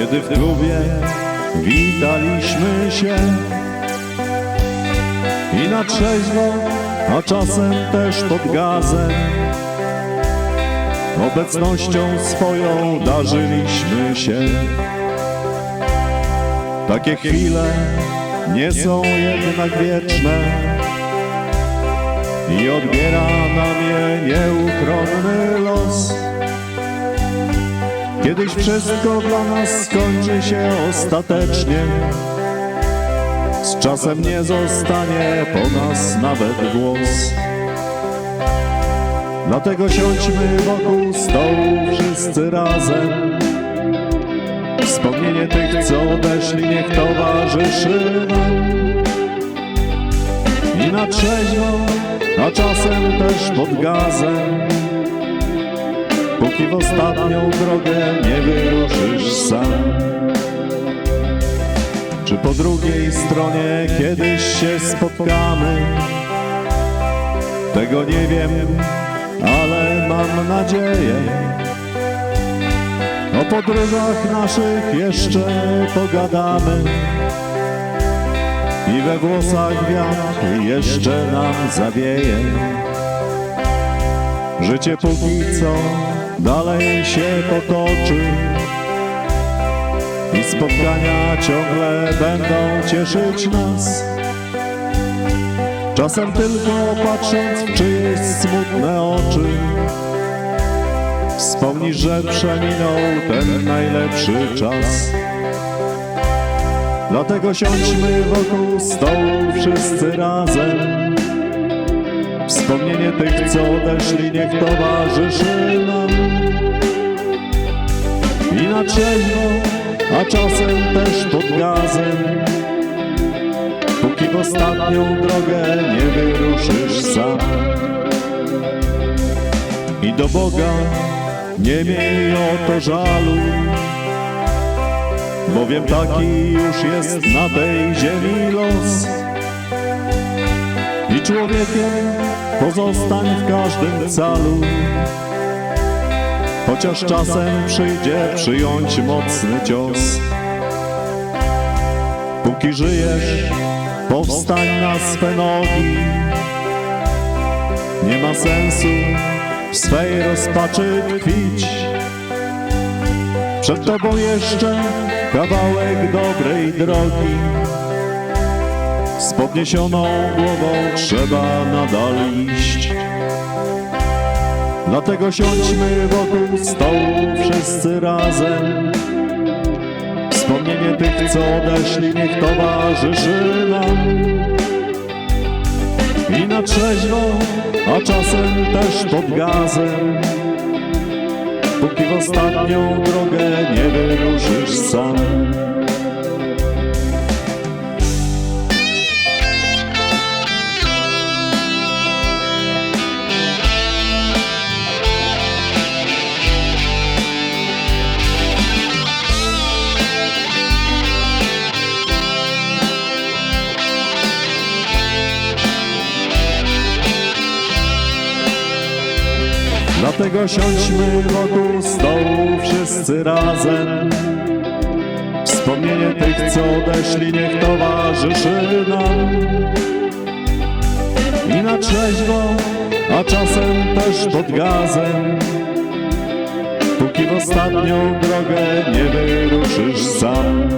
Kiedy w klubie witaliśmy się I na trzeźwo, a czasem też pod gazem Obecnością swoją darzyliśmy się. Takie chwile nie są jednak wieczne I odbiera nam je nieuchronny los Kiedyś wszystko dla nas skończy się ostatecznie. Z czasem nie zostanie po nas nawet głos. Dlatego siądźmy wokół stołu wszyscy razem. Wspomnienie tych, co odeszli, niech towarzyszy nam. I na trzeźwo, a czasem też pod gazem Póki w ostatnią drogę nie wyruszysz sam Czy po drugiej stronie kiedyś się spotkamy? Tego nie wiem, ale mam nadzieję. O podróżach naszych jeszcze pogadamy. I we włosach wiatr jeszcze nam zawieje. Życie póki co dalej się potoczy. I spotkania ciągle będą cieszyć nas. Czasem tylko patrząc w czyjeś smutne oczy Wspomnisz, że przeminął ten najlepszy czas. Dlatego siądźmy wokół stołu wszyscy razem Wspomnienie tych, co odeszli, niech towarzyszy nam. I na trzeźwo, a czasem też pod gazem. Póki w ostatnią drogę nie wyruszysz sam. I do Boga nie miej o to żalu Bowiem taki już jest na tej ziemi los człowiekiem pozostań w każdym calu. Chociaż czasem przyjdzie przyjąć mocny cios. Póki żyjesz, powstań na swe nogi. Nie ma sensu w swej rozpaczy tkwić. Przed tobą jeszcze kawałek dobrej drogi. Z podniesioną głową trzeba nadal iść. Dlatego siądźmy wokół stołu wszyscy razem. Wspomnienie tych, co odeszli, niech towarzyszy nam. I na trzeźwo, a czasem też pod gazem. Póki w ostatnią drogę nie wyruszysz sam. Dlatego siądźmy wokół stołu wszyscy razem. Wspomnienie tych, co odeszli, niech towarzyszy nam. I na trzeźwo, a czasem też pod gazem. Póki w ostatnią drogę nie wyruszysz sam.